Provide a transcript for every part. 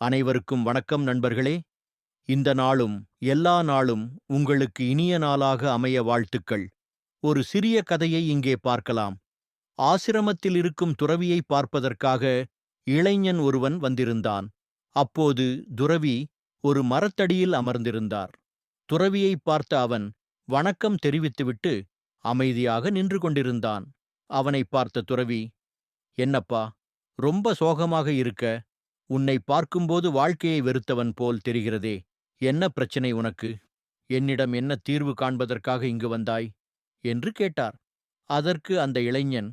அனைவருக்கும் வணக்கம் நண்பர்களே. இந்த நாளும் எல்லா நாளும் உங்களுக்கு இனிய நாளாக அமைய வாழ்த்துக்கள். ஒரு சிறிய கதையை இங்கே பார்க்கலாம். ஆசிரமத்தில் இருக்கும் துறவியை பார்ப்பதற்காக இளைஞன் ஒருவன் வந்திருந்தான். அப்போது துறவி ஒரு மரத்தடியில் அமர்ந்திருந்தார். துறவியை பார்த்த அவன் வணக்கம் தெரிவித்துவிட்டு அமைதியாக நின்று கொண்டிருந்தான். அவனை பார்த்த துறவி என்னப்பா ரொம்ப சோகமாக இருக்க. உன்னை பார்க்கும்போது வாழ்க்கையை வெறுத்தவன் போல் தெரிகிறதே. என்ன பிரச்சனை உனக்கு? என்னிடம் என்ன தீர்வு காண்பதற்காக இங்கு வந்தாய்? என்று கேட்டார். அதற்கு அந்த இளைஞன்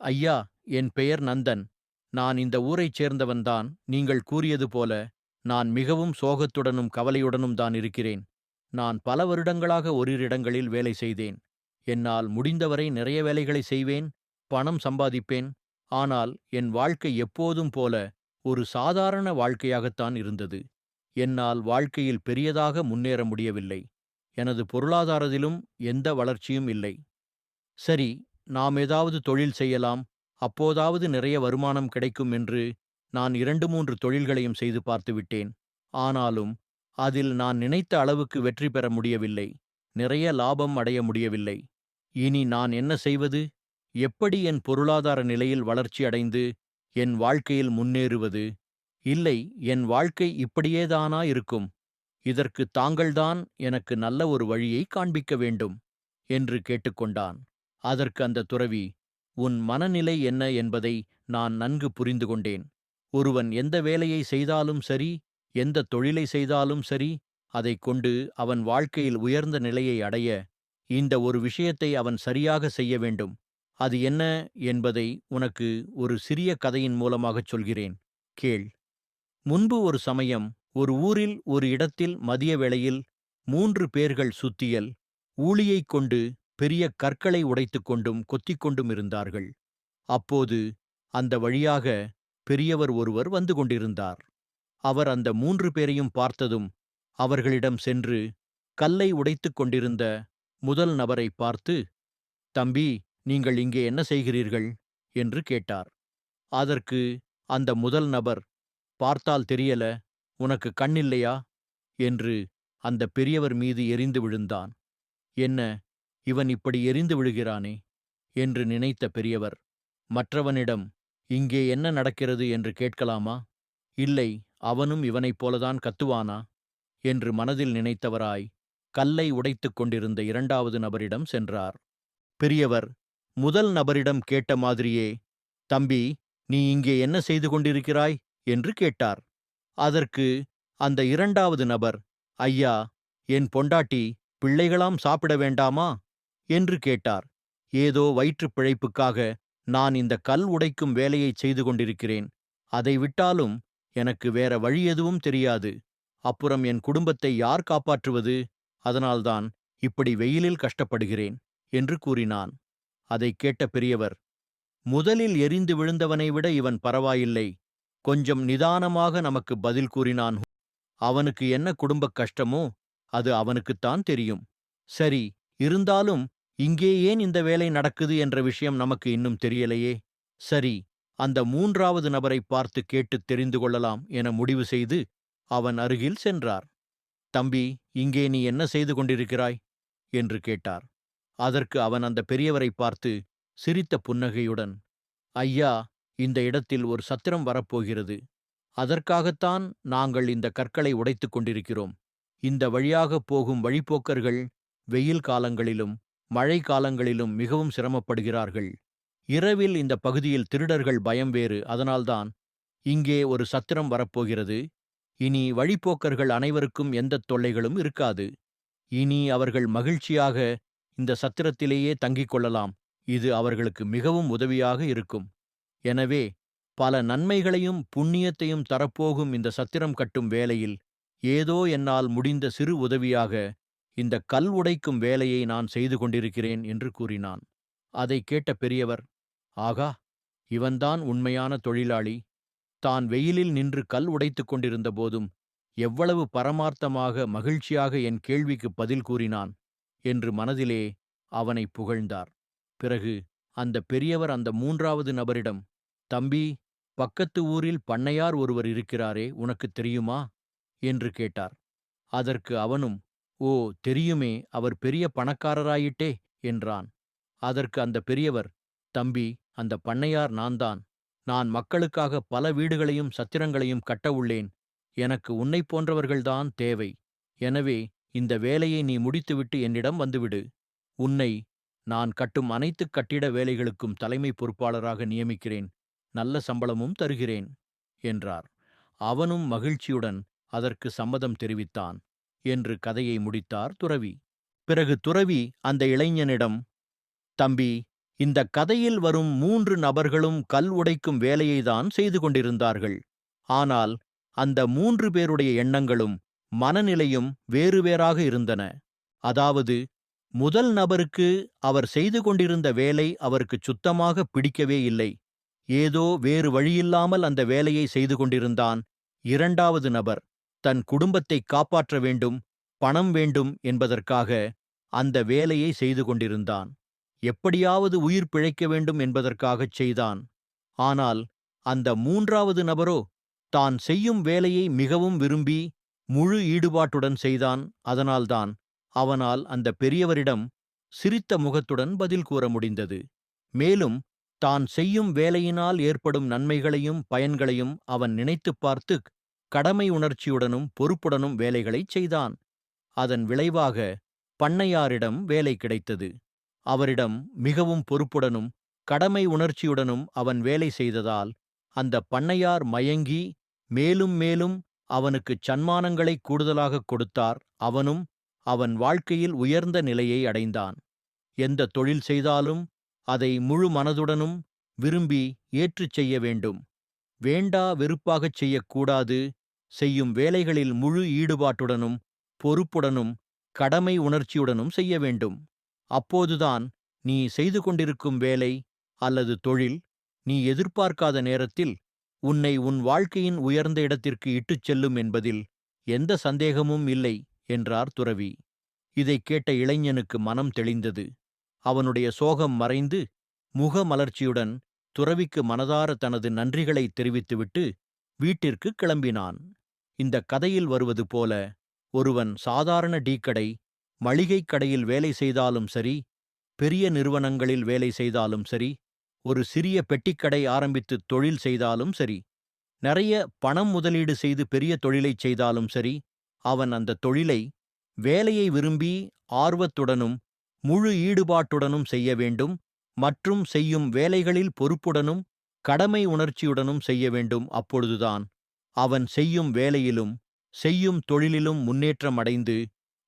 ஐயா என் பெயர் நந்தன். நான் இந்த ஊரைச் சேர்ந்தவன்தான் நீங்கள் கூறியது போல நான் மிகவும் சோகத்துடனும் கவலையுடனும் தான் இருக்கிறேன். நான் பல வருடங்களாக ஓரிரு இடங்களில் வேலை செய்தேன். என்னால் முடிந்தவரை நிறைய வேலைகளை செய்வேன் பணம் சம்பாதிப்பேன். ஆனால் என் வாழ்க்கை எப்போதும் போல ஒரு சாதாரண வாழ்க்கையாகத்தான் இருந்தது. என்னால் வாழ்க்கையில் பெரியதாக முன்னேற முடியவில்லை. எனது பொருளாதாரத்திலும் எந்த வளர்ச்சியும் இல்லை. சரி நாம் ஏதாவது தொழில் செய்யலாம். அப்போதாவது நிறைய வருமானம் கிடைக்கும் என்று நான் இரண்டு மூன்று தொழில்களையும் செய்து பார்த்துவிட்டேன் ஆனாலும் அதில் நான் நினைத்த அளவுக்கு வெற்றி பெற முடியவில்லை. நிறைய லாபம் அடைய முடியவில்லை. இனி நான் என்ன செய்வது? எப்படி என் பொருளாதார நிலையில் வளர்ச்சி அடைந்து என் வாழ்க்கையில் முன்னேறுவது? இல்லை என் வாழ்க்கை இப்படியேதானா இருக்கும்? இதற்கு தாங்கள்தான் எனக்கு நல்ல ஒரு வழியை காண்பிக்க வேண்டும் என்று கேட்டுக்கொண்டான். அதற்கு அந்த துறவி உன் மனநிலை என்ன என்பதை நான் நன்கு புரிந்து கொண்டேன். ஒருவன் எந்த வேலையை செய்தாலும் சரி எந்த தொழிலை செய்தாலும் சரி அதைக் கொண்டு அவன் வாழ்க்கையில் உயர்ந்த நிலையை அடைய இந்த ஒரு விஷயத்தை அவன் சரியாக செய்ய வேண்டும். அது என்ன என்பதை உனக்கு ஒரு சிறிய கதையின் மூலமாகச் சொல்கிறேன். கேள். முன்பு ஒரு சமயம் ஒரு ஊரில் ஒரு இடத்தில் மதிய வேளையில் மூன்று பேர்கள் சுத்தியல் ஊழியைக் கொண்டு பெரிய கற்களை உடைத்துக் கொண்டும் கொத்திக் கொண்டும் இருந்தார்கள். அப்போது அந்த வழியாக பெரியவர் ஒருவர் வந்து கொண்டிருந்தார். அவர் அந்த மூன்று பேரையும் பார்த்ததும் அவர்களிடம் சென்று கல்லை உடைத்துக் கொண்டிருந்த முதல் நபரை பார்த்து தம்பி நீங்கள் இங்கே என்ன செய்கிறீர்கள்? என்று கேட்டார். அதற்கு அந்த முதல் நபர் பார்த்தால் தெரியல உனக்கு கண்ணில்லையா என்று அந்த பெரியவர் மீது எரிந்து விழுந்தான். என்ன இவன் இப்படி எரிந்து விழுகிறானே? என்று நினைத்த பெரியவர் மற்றவனிடம் இங்கே என்ன நடக்கிறது என்று கேட்கலாமா? இல்லை அவனும் இவனைப் போலதான் கத்துவானா? என்று மனதில் நினைத்தவராய் கல்லை உடைத்துக் கொண்டிருந்த இரண்டாவது நபரிடம் சென்றார். பெரியவர் முதல் நபரிடம் கேட்ட மாதிரியே தம்பி நீ இங்கே என்ன செய்து கொண்டிருக்கிறாய்? என்று கேட்டார். அதற்கு அந்த இரண்டாவது நபர் ஐயா என் பொண்டாட்டி பிள்ளைகளாம் சாப்பிட வேண்டாமா? என்று கேட்டார். ஏதோ வயிற்றுப் பிழைப்புக்காக நான் இந்த கல் உடைக்கும் வேலையைச் செய்து கொண்டிருக்கிறேன். அதை விட்டாலும் எனக்கு வேற வழி எதுவும் தெரியாது. அப்புறம் என் குடும்பத்தை யார் காப்பாற்றுவது? அதனால்தான் இப்படி வெயிலில் கஷ்டப்படுகிறேன் என்று கூறினான். அதைக் கேட்ட பெரியவர் முதலில் எரிந்து விழுந்தவனை விட இவன் பரவாயில்லை. கொஞ்சம் நிதானமாக நமக்கு பதில் கூறினான். அவனுக்கு என்ன குடும்பக் கஷ்டமோ அது அவனுக்குத்தான் தெரியும். சரி இருந்தாலும் இங்கே ஏன் இந்த வேலை நடக்குது என்ற விஷயம் நமக்கு இன்னும் தெரியலையே. சரி அந்த மூன்றாவது நபரை பார்த்து கேட்டுத் தெரிந்து கொள்ளலாம் என முடிவு செய்து அவன் அருகில் சென்றார். தம்பி இங்கே நீ என்ன செய்து கொண்டிருக்கிறாய்? என்று கேட்டார். அதற்கு அவன் அந்த பெரியவரை பார்த்து சிரித்த புன்னகையுடன் ஐயா இந்த இடத்தில் ஒரு சத்திரம் வரப்போகிறது. அதற்காகத்தான் நாங்கள் இந்த கற்களை உடைத்துக் கொண்டிருக்கிறோம். இந்த வழியாகப் போகும் வழிப்போக்கர்கள் வெயில் காலங்களிலும் மழை காலங்களிலும் மிகவும் சிரமப்படுகிறார்கள். இரவில் இந்த பகுதியில் திருடர்கள் பயம் வேறு. அதனால்தான் இங்கே ஒரு சத்திரம் வரப்போகிறது. இனி வழிப்போக்கர்கள் அனைவருக்கும் எந்தத் தொல்லைகளும் இருக்காது. இனி அவர்கள் மகிழ்ச்சியாக இந்த சத்திரத்திலேயே தங்கிக் கொள்ளலாம். இது அவர்களுக்கு மிகவும் உதவியாக இருக்கும். எனவே பல நன்மைகளையும் புண்ணியத்தையும் தரப்போகும் இந்த சத்திரம் கட்டும் வேலையில் ஏதோ என்னால் முடிந்த சிறு உதவியாக இந்த கல் உடைக்கும் வேலையை நான் செய்து கொண்டிருக்கிறேன் என்று கூறினான். அதைக் கேட்ட பெரியவர் ஆகா இவன்தான் உண்மையான தொழிலாளி. தான் வெயிலில் நின்று கல் உடைத்துக் கொண்டிருந்த போதும் எவ்வளவு பரமார்த்தமாக மகிழ்ச்சியாக என் கேள்விக்கு பதில் கூறினான். என்று மனதிலே அவனை புகழ்ந்தார். பிறகு அந்த பெரியவர் அந்த மூன்றாவது நபரிடம் தம்பி பக்கத்து ஊரில் பண்ணையார் ஒருவர் இருக்கிறாரே உனக்குத் தெரியுமா? என்று கேட்டார். அதற்கு அவனும் ஓ தெரியுமே அவர் பெரிய பணக்காரராயிட்டே என்றான். அதற்கு அந்த பெரியவர் தம்பி அந்த பண்ணையார் நான்தான். நான் மக்களுக்காக பல வீடுகளையும் சத்திரங்களையும் கட்ட உள்ளேன். எனக்கு உன்னைப் போன்றவர்கள்தான் தேவை. எனவே இந்த வேலையை நீ முடித்துவிட்டு என்னிடம் வந்துவிடு. உன்னை நான் கட்டும் அனைத்து கட்டிட வேலைகளுக்கும் தலைமை பொறுப்பாளராக நியமிக்கிறேன். நல்ல சம்பளமும் தருகிறேன் என்றார். அவனும் மகிழ்ச்சியுடன் அதற்கு சம்மதம் தெரிவித்தான் என்று கதையை முடித்தார் துறவி. பிறகு துறவி அந்த இளைஞனிடம் தம்பி இந்த கதையில் வரும் மூன்று நபர்களும் கல் உடைக்கும் வேலையைதான் செய்து கொண்டிருந்தார்கள். ஆனால் அந்த மூன்று பேருடைய எண்ணங்களும் மனநிலையும் வேறு வேறாக இருந்தன. அதாவது முதல் நபருக்கு அவர் செய்து கொண்டிருந்த வேலை அவருக்கு சுத்தமாக பிடிக்கவே இல்லை. ஏதோ வேறு வழியில்லாமல் அந்த வேலையை செய்து கொண்டிருந்தான் இரண்டாவது நபர். தன் குடும்பத்தை காப்பாற்ற வேண்டும் பணம் வேண்டும் என்பதற்காக அந்த வேலையை செய்து கொண்டிருந்தான். எப்படியாவது உயிர் பிழைக்க வேண்டும் என்பதற்காகச் செய்தான். ஆனால் அந்த மூன்றாவது நபரோ தான் செய்யும் வேலையை மிகவும் விரும்பி முழு ஈடுபாட்டுடன் செய்தான். அதனால்தான் அவனால் அந்த பெரியவரிடம் சிரித்த முகத்துடன் பதில் கூற முடிந்தது. மேலும் தான் செய்யும் வேலையினால் ஏற்படும் நன்மைகளையும் பயன்களையும் அவன் நினைத்துப் பார்த்து கடமை உணர்ச்சியுடனும் பொறுப்புடனும் வேலைகளைச் செய்தான். அதன் விளைவாக பண்ணையாரிடம் வேலை கிடைத்தது. அவரிடம் மிகவும் பொறுப்புடனும் கடமை உணர்ச்சியுடனும் அவன் வேலை செய்ததால் அந்த பண்ணையார் மயங்கி மேலும் மேலும் அவனுக்குச் சன்மானங்களை கூடுதலாகக் கொடுத்தார். அவனும் அவன் வாழ்க்கையில் உயர்ந்த நிலையை அடைந்தான். எந்த தொழில் செய்தாலும் அதை முழு மனதுடனும் விரும்பி ஏற்றுச் செய்ய வேண்டும். வேண்டா வெறுப்பாகச் செய்யக்கூடாது. செய்யும் வேலைகளில் முழு ஈடுபாட்டுடனும் பொறுப்புடனும் கடமை உணர்ச்சியுடனும் செய்ய வேண்டும். அப்போதுதான் நீ செய்து கொண்டிருக்கும் வேலை அல்லது தொழில் நீ எதிர்பார்க்காத நேரத்தில் உன்னை உன் வாழ்க்கையின் உயர்ந்த இடத்திற்கு இட்டுச் செல்லும் என்பதில் எந்த சந்தேகமும் இல்லை என்றார் துறவி. இதைக் கேட்ட இளைஞனுக்கு மனம் தெளிந்தது. அவனுடைய சோகம் மறைந்து முகமலர்ச்சியுடன் துறவிக்கு மனதார தனது நன்றிகளை தெரிவித்துவிட்டு வீட்டிற்கு கிளம்பினான். இந்த கதையில் வருவது போல ஒருவன் சாதாரண டீக்கடை மளிகைக் கடையில் வேலை செய்தாலும் சரி பெரிய நிறுவனங்களில் வேலை செய்தாலும் சரி ஒரு சிறிய பெட்டிக்கடை ஆரம்பித்து தொழில் செய்தாலும் சரி நிறைய பணம் முதலீடு செய்து பெரிய தொழிலைச் செய்தாலும் சரி அவன் அந்த தொழிலை வேலையை விரும்பி ஆர்வத்துடனும் முழு ஈடுபாட்டுடனும் செய்ய வேண்டும் மற்றும் செய்யும் வேலைகளில் பொறுப்புடனும் கடமை உணர்ச்சியுடனும் செய்ய வேண்டும் அப்பொழுதுதான் அவன் செய்யும் வேலையிலும் செய்யும் தொழிலிலும் முன்னேற்றம் அடைந்து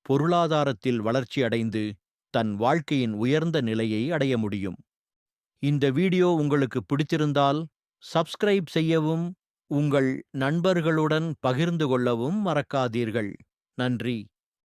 பொருளாதாரத்தில் வளர்ச்சி அடைந்து தன் வாழ்க்கையின் உயர்ந்த நிலையை அடைய முடியும். இந்த வீடியோ உங்களுக்கு பிடித்திருந்தால் சப்ஸ்கிரைப் செய்யவும் உங்கள் நண்பர்களுடன் பகிர்ந்து கொள்ளவும் மறக்காதீர்கள். நன்றி.